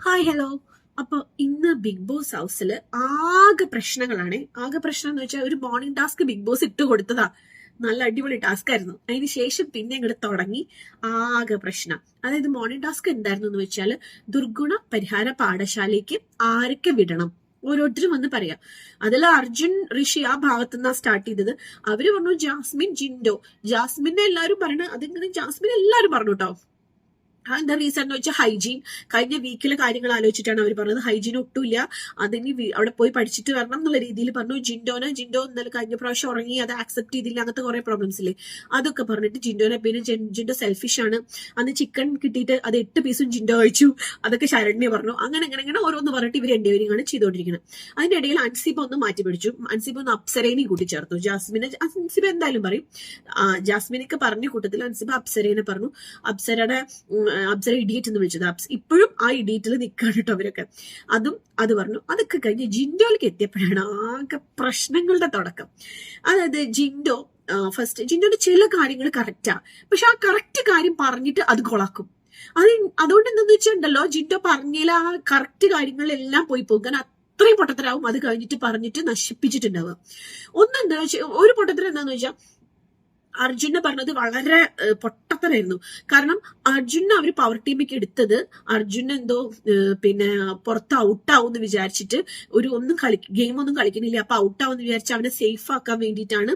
Hi hello അപ്പൊ ഇന്ന് big boss ഹൗസിൽ ആകെ പ്രശ്നങ്ങളാണ്. ആകെ പ്രശ്നം എന്ന് വെച്ചാൽ ഒരു മോർണിംഗ് ടാസ്ക് ബിഗ് ബോസ് ഇട്ട് കൊടുത്തതാ. നല്ല അടിപൊളി ടാസ്ക് ആയിരുന്നു. അതിന് ശേഷം പിന്നെ ഇങ്ങോട്ട് തുടങ്ങി ആകെ പ്രശ്നം. അതായത് മോർണിംഗ് ടാസ്ക് എന്തായിരുന്നു എന്ന് വെച്ചാൽ ദുർഗുണ പരിഹാര പാഠശാലയ്ക്ക് ആരൊക്കെ വിടണം? ഓരോരുത്തരും വന്ന് പറയാം. അതിൽ അർജുൻ ഋഷി ആ ഭാഗത്തു നിന്നാണ് സ്റ്റാർട്ട് ചെയ്തത്. അവർ പറഞ്ഞു ജാസ്മിൻ ജിൻഡോ. ജാസ്മിനെ എല്ലാവരും പറഞ്ഞു അതിങ്ങനെ ജാസ്മിൻ എല്ലാവരും പറഞ്ഞു കേട്ടോ എന്താ റീസൺ എന്ന് വെച്ചാൽ ഹൈജീൻ കഴിഞ്ഞ വീക്കിലെ കാര്യങ്ങൾ ആലോചിച്ചിട്ടാണ് അവർ പറഞ്ഞത്. ഹൈജീൻ ഒട്ടുമില്ല. അതിന് അവിടെ പോയി പഠിച്ചിട്ട് വരണം എന്നുള്ള രീതിയിൽ പറഞ്ഞു. ജിൻഡോനെ ജിൻഡോ ഇന്നലെ കഴിഞ്ഞ പ്രാവശ്യം ഉറങ്ങി അത് ആക്സെപ്റ്റ് ചെയ്തില്ല. അങ്ങനത്തെ കുറെ പ്രോബ്ലംസ് ഇല്ലേ? അതൊക്കെ പറഞ്ഞിട്ട് ജിൻഡോനെ പിന്നെ ജിൻഡോ സെൽഫിഷ് ആണ്. അന്ന് ചിക്കൻ കിട്ടിയിട്ട് അത് എട്ട് പീസും ജിൻഡോ കഴിച്ചു. അതൊക്കെ ശരണ്യ പറഞ്ഞു. അങ്ങനെ അങ്ങനെ അങ്ങനെ ഓരോന്ന് പറഞ്ഞിട്ട് ഇവർ രണ്ടുപേരും ചെയ്തുകൊണ്ടിരിക്കുന്നത് അതിന്റെ ഇടയിൽ അൻസിബ ഒന്ന് മാറ്റി പിടിച്ചു. അൻസിബ ഒന്ന് അപ്സരേനെയും കൂട്ടിച്ചേർത്തു. ജാസ്മിനെ അൻസിബ എന്തായാലും പറയും. ജാസ്മിനൊക്കെ പറഞ്ഞ കൂട്ടത്തിൽ അൻസിബ അപ്സരേനെ പറഞ്ഞു. അപ്സരയുടെ ഉം, അപ്സര ഇഡിയറ്റ് എന്ന് വിളിച്ചത്. അബ്സ് ഇപ്പോഴും ആ ഇഡിയറ്റിൽ നിൽക്കാണ് കേട്ടോ അവരൊക്കെ. അതും അത് പറഞ്ഞു. അതൊക്കെ കഴിഞ്ഞ് ജിൻഡോയിലേക്ക് എത്തിയപ്പോഴാണ് ആകെ പ്രശ്നങ്ങളുടെ തുടക്കം. അതായത് ജിൻഡോ ഫസ്റ്റ് ജിൻഡോന്റെ ചില കാര്യങ്ങൾ കറക്റ്റാ പക്ഷെ ആ കറക്റ്റ് കാര്യം പറഞ്ഞിട്ട് അത് കൊളാക്കും. അത് അതുകൊണ്ട് എന്താന്ന് വെച്ചിട്ടുണ്ടല്ലോ ജിൻഡോ പറഞ്ഞില്ല ആ കറക്റ്റ് കാര്യങ്ങളെല്ലാം പോയി പോകാൻ അത്രയും പൊട്ടത്തരാവും. അത് കഴിഞ്ഞിട്ട് പറഞ്ഞിട്ട് നശിപ്പിച്ചിട്ടുണ്ടാവുക. ഒന്നെന്താ വെച്ചാൽ ഒരു പൊട്ടത്തരം എന്താന്ന് വെച്ചാൽ അർജുനെ പറഞ്ഞത് വളരെ പൊട്ടത്തനായിരുന്നു കാരണം അർജുനെ അവർ പവർ ടീമിലേക്ക് എടുത്തത് അർജുൻ എന്തോ പിന്നെ പുറത്ത് ഔട്ടാവും എന്ന് വിചാരിച്ചിട്ട് ഒരു ഒന്നും കളി ഗെയിം ഒന്നും കളിക്കുന്നില്ല. അപ്പൊ ഔട്ടാവും എന്ന് വിചാരിച്ച് അവനെ സേഫ് ആക്കാൻ വേണ്ടിയിട്ടാണ്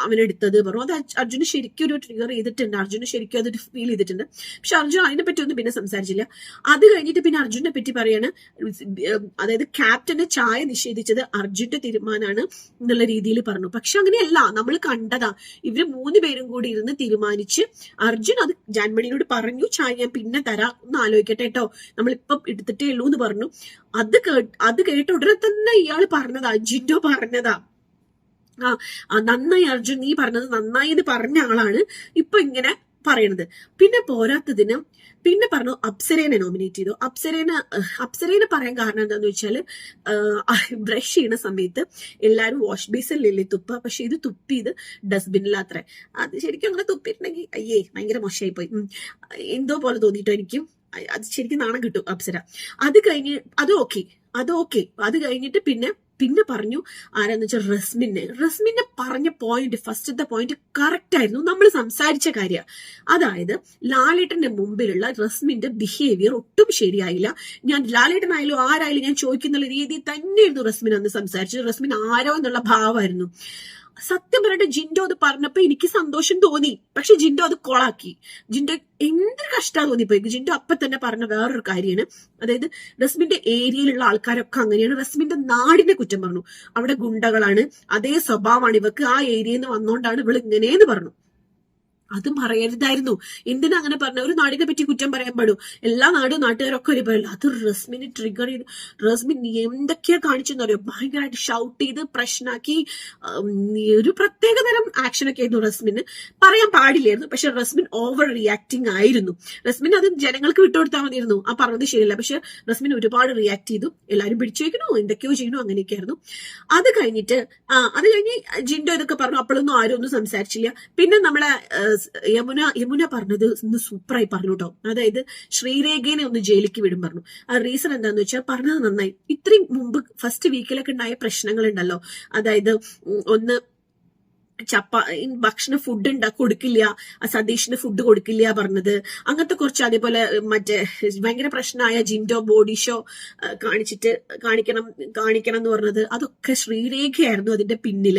അവനെടുത്തത് പറഞ്ഞു. അത് അർജ്- അർജുന് ശരിക്കും ഒരു ട്രിഗർ ചെയ്തിട്ടുണ്ട്. അർജുന് ശരിക്കും അതൊരു ഫീൽ ചെയ്തിട്ടുണ്ട്. പക്ഷെ അർജുൻ അതിനെ പറ്റി ഒന്നും പിന്നെ സംസാരിച്ചില്ല. അത് കഴിഞ്ഞിട്ട് പിന്നെ അർജുനെ പറ്റി പറയാണ് അതായത് ക്യാപ്റ്റന് ചായ നിഷേധിച്ചത് അർജുന്റെ തീരുമാനമാണ് എന്നുള്ള രീതിയിൽ പറഞ്ഞു. പക്ഷെ അങ്ങനെയല്ല. നമ്മൾ കണ്ടതാ ഇവർ മൂന്ന് പേരും കൂടി ഇരുന്ന് തീരുമാനിച്ച് അർജുൻ അത് ജാൻമണിയോട് പറഞ്ഞു ചായ ഞാൻ പിന്നെ തരാം ഒന്ന് ആലോചിക്കട്ടെ കേട്ടോ നമ്മളിപ്പം എടുത്തിട്ടേ ഉള്ളൂ എന്ന് പറഞ്ഞു. അത് കേട്ട് അത് കേട്ട ഉടനെ തന്നെ ഇയാൾ പറഞ്ഞതാ ജിൻഡോ പറഞ്ഞതാ. ആ, നന്നായി അർജുൻ നീ പറഞ്ഞത് നന്നായി എന്ന് പറഞ്ഞ ആളാണ്. ഇപ്പൊ ഇങ്ങനെ പറയണത്. പിന്നെ പോരാത്തതിന് പിന്നെ പറഞ്ഞു അപ്സരേനെ നോമിനേറ്റ് ചെയ്തു. അപ്സരേനെ അപ്സരേനെ പറയാൻ കാരണം എന്താന്ന് വെച്ചാൽ ബ്രഷ് ചെയ്യുന്ന സമയത്ത് എല്ലാരും വാഷ് ബേസിലല്ലേ തുപ്പ പക്ഷെ ഇത് തുപ്പിയത് ഡസ്റ്റ്ബിനിലാത്ര അത് ശരിക്കും അങ്ങനെ തുപ്പിയിട്ടുണ്ടെങ്കിൽ അയ്യേ ഭയങ്കര മോശമായി പോയി. എന്തോ പോലെ തോന്നിട്ടോ എനിക്കും. അത് ശരിക്കും നാണം കിട്ടും അപ്സര. അത് കഴിഞ്ഞ് അത് ഓക്കെ അത് ഓക്കെ അത് കഴിഞ്ഞിട്ട് പിന്നെ പിന്നെ പറഞ്ഞു ആരാന്ന് വെച്ചാൽ റസ്മിനെ. റസ്മിനെ പറഞ്ഞ പോയിന്റ് ഫസ്റ്റത്തെ പോയിന്റ് കറക്റ്റ് ആയിരുന്നു. നമ്മൾ സംസാരിച്ച കാര്യം. അതായത് ലാലേട്ടന്റെ മുമ്പിലുള്ള റസ്മിന്റെ ബിഹേവിയർ ഒട്ടും ശരിയായില്ല. ഞാൻ ലാലേട്ടനായാലും ആരായാലും ഞാൻ ചോദിക്കുന്ന രീതിയിൽ തന്നെയായിരുന്നു റസ്മിൻ അന്ന് സംസാരിച്ചത്. റസ്മിൻ ആരോ എന്നുള്ള ഭാവമായിരുന്നു. സത്യം പറഞ്ഞിട്ട് ജിൻഡോ അത് പറഞ്ഞപ്പോ എനിക്ക് സന്തോഷം തോന്നി. പക്ഷെ ജിൻഡോ അത് കൊളാക്കി. ജിൻഡോ എന്ത് കഷ്ടാ തോന്നിപ്പോയി. ജിൻഡോ അപ്പൊ തന്നെ പറഞ്ഞ വേറൊരു കാര്യമാണ്. അതായത് റസ്മിന്റെ ഏരിയയിലുള്ള ആൾക്കാരൊക്കെ അങ്ങനെയാണ്. റസ്മിന്റെ നാടിനെ കുറ്റം പറഞ്ഞു. അവിടെ ഗുണ്ടകളാണ്. അതേ സ്വഭാവമാണ് ഇവക്ക് ആ ഏരിയയിൽ നിന്ന് വന്നോണ്ടാണ് ഇവൾ ഇങ്ങനെയെന്ന് പറഞ്ഞു. അതും പറയരുതായിരുന്നു. എന്തിനാ അങ്ങനെ പറഞ്ഞ ഒരു നാടിനെ പറ്റി കുറ്റം പറയാൻ പാടൂ. എല്ലാ നാടും നാട്ടുകാരൊക്കെ ഒരു പറയില്ല അത് റസ്മിനെ ട്രിഗർ ചെയ്ത് റസ്മിൻ എന്തൊക്കെയാ കാണിച്ചെന്ന് അറിയോ ഭയങ്കരമായിട്ട് ഷൗട്ട് ചെയ്ത് പ്രശ്നമാക്കി ഒരു പ്രത്യേക തരം ആക്ഷനൊക്കെ ആയിരുന്നു റസ്മിന്. പറയാൻ പാടില്ലായിരുന്നു. പക്ഷെ റസ്മിൻ ഓവർ റിയാക്ടിങ് ആയിരുന്നു. റസ്മിൻ അത് ജനങ്ങൾക്ക് വിട്ടുകൊടുത്താൽ മതിയായിരുന്നു. ആ പറഞ്ഞത് ശരിയല്ല. പക്ഷെ റസ്മിൻ ഒരുപാട് റിയാക്ട് ചെയ്തു. എല്ലാവരും പിടിച്ചു വെക്കണോ എന്തൊക്കെയോ ചെയ്യണോ. അങ്ങനെയൊക്കെ ആയിരുന്നു അത് കഴിഞ്ഞിട്ട് ആ അത് കഴിഞ്ഞ് ജിൻഡോ ഇതൊക്കെ പറഞ്ഞു. അപ്പോഴൊന്നും ആരും ഒന്നും സംസാരിച്ചില്ല. പിന്നെ നമ്മളെ യമുന യമുന പറഞ്ഞത് ഇന്ന് സൂപ്പറായി പറഞ്ഞു കേട്ടോ അതായത് ശ്രീരേഖേനെ ഒന്ന് ജയിലിക്ക് വിടും പറഞ്ഞു. ആ റീസൺ എന്താന്ന് വെച്ചാൽ പറഞ്ഞത് നന്നായി. ഇത്രയും മുമ്പ് ഫസ്റ്റ് വീക്കിലൊക്കെ ഉണ്ടായ പ്രശ്നങ്ങൾ ഉണ്ടല്ലോ അതായത് ഒന്ന് ചപ്പ ഭക്ഷണ ഫുഡ് ഉണ്ടാ കൊടുക്കില്ല. സതീഷിന് ഫുഡ് കൊടുക്കില്ല പറഞ്ഞത്. അങ്ങനത്തെ കുറച്ച് അതേപോലെ മറ്റേ ഭയങ്കര പ്രശ്നമായ ജിൻഡോ ബോഡി ഷോ കാണിച്ചിട്ട് കാണിക്കണം കാണിക്കണം എന്ന് പറഞ്ഞത്. അതൊക്കെ ശ്രീരേഖയായിരുന്നു അതിന്റെ പിന്നിൽ.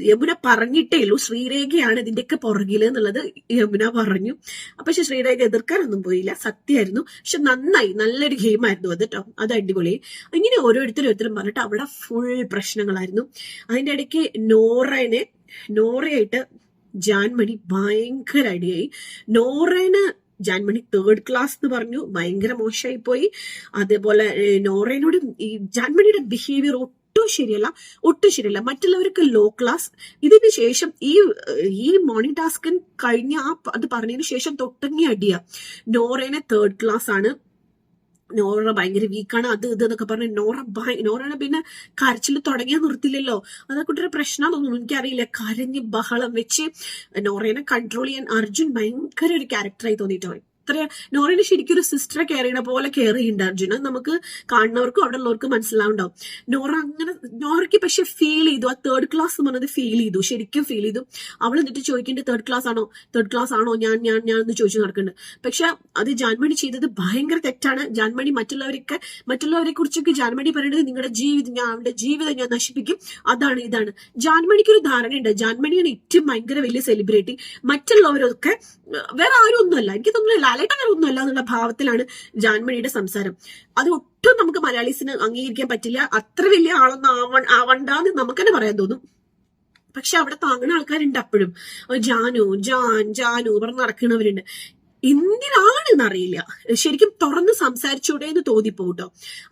യമുന പറഞ്ഞിട്ടേ ഉള്ളൂ ശ്രീരേഖയാണ് ഇതിന്റെയൊക്കെ പുറകിൽ എന്നുള്ളത് യമുന പറഞ്ഞു. അപ്പൊ പക്ഷെ ശ്രീരേഖ എതിർക്കാനൊന്നും പോയില്ല. സത്യമായിരുന്നു. പക്ഷെ നന്നായി നല്ലൊരു ഗെയിം ആയിരുന്നു അത് കേട്ടോ. അത് അടിപൊളി. ഇങ്ങനെ ഓരോരുത്തരും ഓരോരുത്തരും പറഞ്ഞിട്ട് അവിടെ ഫുൾ പ്രശ്നങ്ങളായിരുന്നു. അതിന്റെ ഇടയ്ക്ക് നോറനെ നോറയായിട്ട് ജാൻമണി ഭയങ്കര അടിയായി. നോറേന് ജാൻമണി തേർഡ് ക്ലാസ് എന്ന് പറഞ്ഞു. ഭയങ്കര മോശമായി പോയി അതേപോലെ നോറേനോട് ഈ ജാൻമണിയുടെ ബിഹേവിയർ ഒട്ടും ശരിയല്ല ഒട്ടും ശരിയല്ല. മറ്റുള്ളവർക്ക് ലോ ക്ലാസ് ഇതിന് ശേഷം ഈ ഈ മോർണിംഗ് ടാസ്ക് കഴിഞ്ഞ ആ അത് പറഞ്ഞതിന് ശേഷം തൊട്ടങ്ങി അടിയ. നോറേനെ തേർഡ് ക്ലാസ് ആണ്. നോറ ഭയങ്കര വീക്കാണ് അത് ഇത് എന്നൊക്കെ പറഞ്ഞ് നോറ നോറാണ് പിന്നെ കരച്ചിൽ തുടങ്ങിയാൽ നിർത്തില്ലല്ലോ. അതൊക്കെ ഒരു പ്രശ്നം തോന്നുന്നു. എനിക്കറിയില്ല. കരഞ്ഞ് ബഹളം വെച്ച് നോറേനെ കൺട്രോൾ ചെയ്യാൻ അർജുൻ ഭയങ്കര ഒരു ക്യാരക്ടറായി തോന്നിട്ടോ അത്ര നോറനെ ശരിക്കും ഒരു സിസ്റ്ററെ കെയർ ചെയ്യണ പോലെ കെയർ ചെയ്യുന്നുണ്ട് അർജുന. നമുക്ക് കാണുന്നവർക്കും അവിടെ ഉള്ളവർക്കും മനസ്സിലാവുണ്ടാവും. നോറ അങ്ങനെ നോറയ്ക്ക് പക്ഷെ ഫീൽ ചെയ്തു. ആ തേർഡ് ക്ലാസ് എന്ന് പറഞ്ഞത് ഫീൽ ചെയ്തു. ശരിക്കും ഫീൽ ചെയ്തു. അവൾ എന്നിട്ട് ചോദിക്കേണ്ടത് തേർഡ് ക്ലാസ് ആണോ? തേർഡ് ക്ലാസ് ആണോ? ഞാൻ ഞാൻ ഞാൻ എന്ന് ചോദിച്ചു നടക്കുന്നുണ്ട്. പക്ഷെ അത് ജാൻമണി ചെയ്തത് ഭയങ്കര തെറ്റാണ്. ജാൻമണി മറ്റുള്ളവരൊക്കെ മറ്റുള്ളവരെ കുറിച്ചൊക്കെ ജാൻമണി പറയുന്നത് നിങ്ങളുടെ ജീവിതം ഞാൻ അവന്റെ ജീവിതം ഞാൻ നശിപ്പിക്കും. അതാണ് ഇതാണ്. ജാൻമണിക്ക് ഒരു ധാരണയുണ്ട്. ജാൻമണിയാണ് ഏറ്റവും ഭയങ്കര വലിയ സെലിബ്രിറ്റി മറ്റുള്ളവരൊക്കെ വേറെ ആരും ഒന്നുമല്ല. എനിക്ക് തോന്നുന്നു ലാലേട്ടൻ എന്നുള്ള ഭാവത്തിലാണ് ജാൻമണിയുടെ സംസാരം. അത് ഒട്ടും നമുക്ക് മലയാളീസിന് അംഗീകരിക്കാൻ പറ്റില്ല. അത്ര വലിയ ആളൊന്നും ആവ ആവണ്ടെന്ന് നമുക്ക് തന്നെ പറയാൻ തോന്നും. പക്ഷെ അവിടെ താങ്ങുന്ന ആൾക്കാരുണ്ട് അപ്പോഴും. ജാനു ജാൻ ജാനു പറഞ്ഞ് നടക്കുന്നവരുണ്ട്. എന്തിനാണെന്ന് അറിയില്ല ശരിക്കും തുറന്ന് സംസാരിച്ചൂടെ എന്ന് തോന്നിപ്പോട്ടോ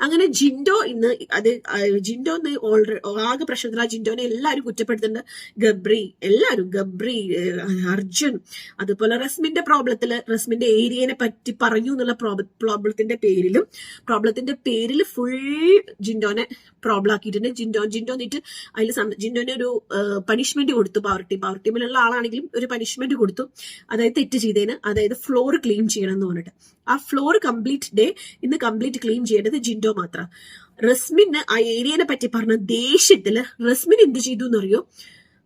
അങ്ങനെ ജിൻഡോ ഇന്ന് അത് ജിൻഡോ ഇന്ന് ഓൾറെഡി ആകെ പ്രശ്നത്തിൽ ആ ജിൻഡോനെ എല്ലാവരും കുറ്റപ്പെടുത്തുന്നുണ്ട്. ഗബ്രി എല്ലാരും ഗബ്രി അർജുൻ അതുപോലെ റസ്മിന്റെ പ്രോബ്ലത്തിൽ റസ്മിന്റെ ഏരിയനെ പറ്റി പറഞ്ഞു എന്നുള്ള പ്രോബ്ലത്തിന്റെ പേരിലും പ്രോബ്ലത്തിന്റെ പേരിൽ ഫുൾ ജിൻഡോനെ പ്രോബ്ലം ആക്കിയിട്ടുണ്ട്. ജിൻഡോ ജിൻഡോ എന്നിട്ട് അതിൽ ജിൻഡോനെ ഒരു പണിഷ്മെന്റ് കൊടുത്തു പവർ ടീം പവർ ടീമിലുള്ള ആളാണെങ്കിലും ഒരു പണിഷ്മെന്റ് കൊടുത്തു. അതായത് തെറ്റ് ചെയ്തേന്. അതായത് ഫ്ലോർ ക്ലീൻ ചെയ്യണം എന്ന് പറഞ്ഞിട്ട്. ആ ഫ്ലോർ കംപ്ലീറ്റ് ഡേ ഇന്ന് കംപ്ലീറ്റ് ക്ലീൻ ചെയ്യേണ്ടത് ജിൻഡോ മാത്രം. റസ്മിന് ആ ഏരിയനെ പറ്റി പറഞ്ഞ ദേഷ്യത്തിൽ റസ്മിൻ എന്ത് ചെയ്തു എന്നറിയോ?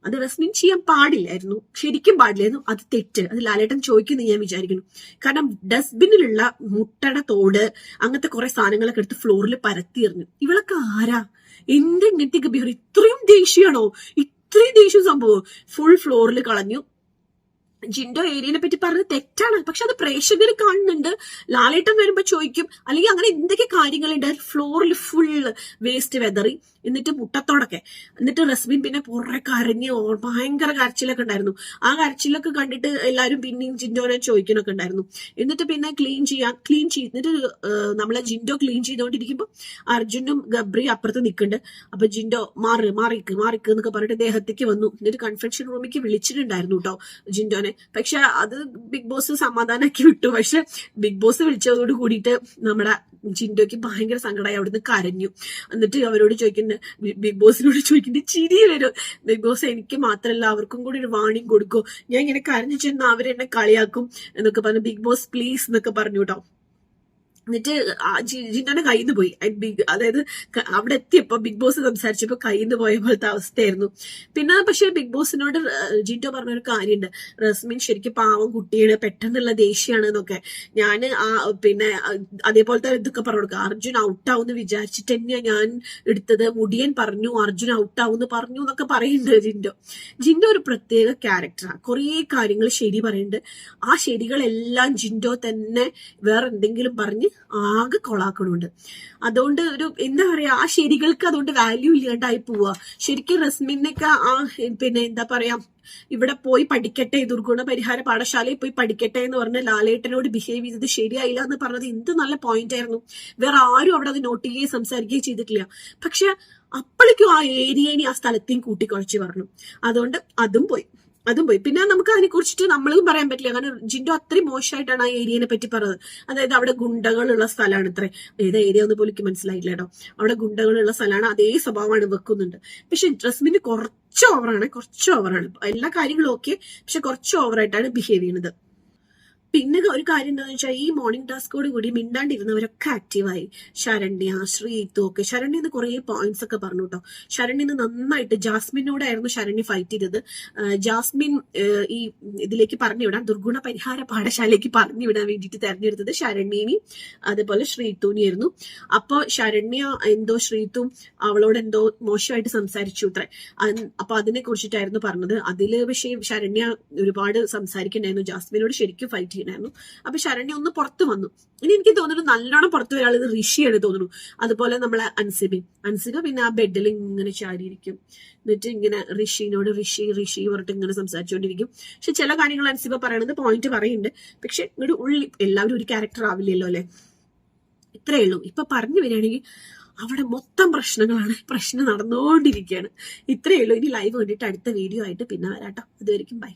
അത് റസ്മിൻ ചെയ്യാൻ പാടില്ലായിരുന്നു. ശരിക്കും പാടില്ലായിരുന്നു. അത് തെറ്റ്. അത് ലാലേട്ടൻ ചോദിക്കുന്നു ഞാൻ വിചാരിക്കുന്നു. കാരണം ഡസ്റ്റ്ബിന്നിലുള്ള മുട്ടട തോട് അങ്ങനത്തെ കുറെ സാധനങ്ങളൊക്കെ എടുത്ത് ഫ്ലോറിൽ പരത്തിയെറിഞ്ഞു ഇവളൊക്കെ ആരാ? എന്ത് ഇങ്ങനത്തെ ഗഭീർ ഇത്രയും ദേഷ്യമാണോ ഇത്രയും ദേഷ്യം സംഭവം. ഫുൾ ഫ്ലോറിൽ കളഞ്ഞു. ജിൻഡോ ഏരിയനെ പറ്റി പറഞ്ഞത് തെറ്റാണ്. പക്ഷെ അത് പ്രേക്ഷകർ കാണുന്നുണ്ട്. ലാലേട്ടൻ വരുമ്പോ ചോദിക്കും അല്ലെങ്കിൽ അങ്ങനെ എന്തൊക്കെ കാര്യങ്ങളുണ്ട്? ഫ്ലോറിൽ ഫുള്ള് വേസ്റ്റ് വെതറി എന്നിട്ട് മുട്ടത്തോടൊക്കെ. എന്നിട്ട് റസ്മിൻ പിന്നെ പുറകെ കരഞ്ഞ് ഭയങ്കര കരച്ചിലൊക്കെ ഉണ്ടായിരുന്നു. ആ കരച്ചിലൊക്കെ കണ്ടിട്ട് എല്ലാവരും പിന്നെയും ജിൻഡോനെ ചോദിക്കണൊക്കെ ഉണ്ടായിരുന്നു. എന്നിട്ട് പിന്നെ ക്ലീൻ ചെയ്യാൻ ക്ലീൻ ചെയ്തിട്ട് നമ്മളെ ജിൻഡോ ക്ലീൻ ചെയ്തുകൊണ്ടിരിക്കുമ്പോൾ അർജുനും ഗബ്രി അപ്പുറത്ത് നിൽക്കുന്നുണ്ട് അപ്പൊ ജിൻഡോ മാറ് മാറിക്ക് മാറിക്ക് എന്നൊക്കെ പറഞ്ഞിട്ട് ദേഹത്തേക്ക് വന്നു. എന്നിട്ട് കൺഫെക്ഷൻ റൂമിലേക്ക് വിളിച്ചിട്ടുണ്ടായിരുന്നു കേട്ടോ ജിൻഡോനെ. പക്ഷെ അത് ബിഗ് ബോസ് സമാധാനമാക്കി വിട്ടു. പക്ഷെ ബിഗ് ബോസ് വിളിച്ചതോട് കൂടിയിട്ട് നമ്മുടെ ചിന്തയ്ക്ക് ഭയങ്കര സങ്കടമായി അവിടുന്ന് കരഞ്ഞു. എന്നിട്ട് അവരോട് ചോദിക്കുന്ന ബിഗ് ബോസിനോട് ചോദിക്കുന്ന ചിരി വരും. ബിഗ് ബോസ് എനിക്ക് മാത്രമല്ല അവർക്കും കൂടി ഒരു വാണിംഗ് കൊടുക്കും. ഞാൻ ഇങ്ങനെ കരഞ്ഞു ചെന്ന് അവരെന്നെ കളിയാക്കും എന്നൊക്കെ പറഞ്ഞു ബിഗ് ബോസ് പ്ലീസ് എന്നൊക്കെ പറഞ്ഞു കേട്ടോ. എന്നിട്ട് ജിൻഡോന്റെ കയ്യിൽ നിന്ന് പോയി. ബിഗ് അതായത് അവിടെ എത്തിയപ്പോ ബിഗ് ബോസ് സംസാരിച്ചപ്പോ കയ്യിൽ നിന്ന് പോയ പോലത്തെ അവസ്ഥയായിരുന്നു. പിന്നെ പക്ഷെ ബിഗ് ബോസിനോട് ജിൻഡോ പറഞ്ഞ ഒരു കാര്യമുണ്ട് റസ്മിൻ ശരിക്കും പാവം കുട്ടിയാണ് പെട്ടെന്നുള്ള ദേഷ്യമാണ് എന്നൊക്കെ ഞാൻ ആ പിന്നെ അതേപോലത്തെ ഇതൊക്കെ പറഞ്ഞു കൊടുക്കുക അർജുൻ ഔട്ടാവുന്ന് വിചാരിച്ചിട്ട് തന്നെയാ ഞാൻ എടുത്തത്. മുടിയൻ പറഞ്ഞു അർജുൻ ഔട്ടാവുന്ന് പറഞ്ഞു എന്നൊക്കെ പറയുന്നുണ്ട് ജിൻഡോ ജിൻഡോ ഒരു പ്രത്യേക ക്യാരക്ടറാണ് കുറേ കാര്യങ്ങൾ ശരി പറയുന്നുണ്ട്. ആ ശരികളെല്ലാം ജിൻഡോ തന്നെ വേറെ എന്തെങ്കിലും പറഞ്ഞ് ആകെ കൊളാക്കണുണ്ട്. അതുകൊണ്ട് ഒരു എന്താ പറയാ ആ ശരികൾക്ക് അതുകൊണ്ട് വാല്യൂ ഇല്ലാണ്ടായി പോവാ. ശരിക്കും റസ്മിനൊക്കെ ആ പിന്നെ എന്താ പറയാ ഇവിടെ പോയി പഠിക്കട്ടെ ദുർഗുണ പരിഹാര പാഠശാലയിൽ പോയി പഠിക്കട്ടെ എന്ന് പറഞ്ഞ ലാലേട്ടനോട് ബിഹേവ് ചെയ്തത് ശരിയായില്ല എന്ന് പറഞ്ഞത് എന്ത് നല്ല പോയിന്റ് ആയിരുന്നു. വേറെ ആരും അവിടെ അത് നോട്ട് ചെയ്യുകയും സംസാരിക്കുകയും ചെയ്തിട്ടില്ല. പക്ഷെ അപ്പോഴേക്കും ആ ഏരിയനെ ആ സ്ഥലത്തെയും കൂട്ടിക്കുഴച്ച് പറഞ്ഞു. അതുകൊണ്ട് അതും പോയി. അതും പോയി. പിന്നെ നമുക്ക് അതിനെ കുറിച്ചിട്ട് നമ്മളും പറയാൻ പറ്റില്ല. കാരണം ജിൻഡോ അത്രയും മോശമായിട്ടാണ് ആ ഏരിയനെ പറ്റി പറഞ്ഞത്. അതായത് അവിടെ ഗുണ്ടകളുള്ള സ്ഥലമാണ് ഇത്ര. ഏത് ഏരിയ ഒന്ന് പോലും മനസ്സിലായില്ല കേട്ടോ. അവിടെ ഗുണ്ടകളുള്ള സ്ഥലമാണ് അതേ സ്വഭാവമാണ് വെക്കുന്നുണ്ട്. പക്ഷെ ഡ്രസ്മിന് കുറച്ച് ഓവറാണ് കുറച്ച് ഓവറാണ് എല്ലാ കാര്യങ്ങളും ഓക്കെ പക്ഷെ കുറച്ച് ഓവറായിട്ടാണ് ബിഹേവ് ചെയ്യുന്നത്. പിന്നെ ഒരു കാര്യം എന്താണെന്ന് വെച്ചാൽ ഈ മോർണിംഗ് ടാസ്കോട് കൂടി മിണ്ടാണ്ടിരുന്നവരൊക്കെ ആക്റ്റീവായി ശരണ്യ ശ്രീത്തു ഒക്കെ. ശരണ്യ ഇന്ന് കുറേ പോയിന്റ്സ് ഒക്കെ പറഞ്ഞു കേട്ടോ ശരണ്യ നന്നായിട്ട് ജാസ്മിനോടായിരുന്നു ശരണ്യ ഫൈറ്റ് ചെയ്തത്. ജാസ്മിൻ ഈ ഇതിലേക്ക് പറഞ്ഞു വിടാൻ ദുർഗുണ പരിഹാര പാഠശാലയ്ക്ക് പറഞ്ഞു വിടാൻ വേണ്ടിയിട്ട് തെരഞ്ഞെടുത്തത് ശരണ്യനെയും അതേപോലെ ശ്രീത്തുവിനെയായിരുന്നു അപ്പൊ ശരണ്യ എന്തോ ശ്രീത്തും അവളോട് എന്തോ മോശമായിട്ട് സംസാരിച്ചു ഇത്ര അപ്പൊ അതിനെ കുറിച്ചിട്ടായിരുന്നു പറഞ്ഞത്. അതിൽ പക്ഷേ ശരണ്യ ഒരുപാട് സംസാരിക്കണ്ടായിരുന്നു ജാസ്മിനോട് ശരിക്കും ഫൈറ്റ് ചെയ്യണമായിരുന്നു അപ്പൊ ശരണ്യ ഒന്ന് പുറത്ത് വന്നു. ഇനി എനിക്ക് തോന്നുന്നു നല്ലോണം പുറത്ത് വരാളത് ഋഷിയാണ് തോന്നുന്നു. അതുപോലെ നമ്മളെ അൻസിബി. അൻസിബ പിന്നെ ആ ബെഡിൽ ഇങ്ങനെ ചാരിയിരിക്കും. എന്നിട്ട് ഇങ്ങനെ ഋഷിനോട് ഋഷി ഋഷി പറഞ്ഞിട്ട് ഇങ്ങനെ സംസാരിച്ചുകൊണ്ടിരിക്കും. പക്ഷെ ചില കാര്യങ്ങൾ അൻസിബ പറയണത് പോയിന്റ് പറയുന്നുണ്ട്. പക്ഷെ ഇങ്ങോട്ട് ഉള്ളി എല്ലാവരും ഒരു ക്യാരക്ടർ ആവില്ലല്ലോ അല്ലെ? ഇത്രയേ ഉള്ളൂ. ഇപ്പൊ പറഞ്ഞു വരികയാണെങ്കിൽ അവിടെ മൊത്തം പ്രശ്നങ്ങളാണ്. പ്രശ്നം നടന്നുകൊണ്ടിരിക്കുകയാണ്. ഇത്രയേ ഉള്ളൂ. ഇനി ലൈവ് കണ്ടിട്ട് അടുത്ത വീഡിയോ ആയിട്ട് പിന്നെ വരാട്ടോ. അതുവരെയും ബൈ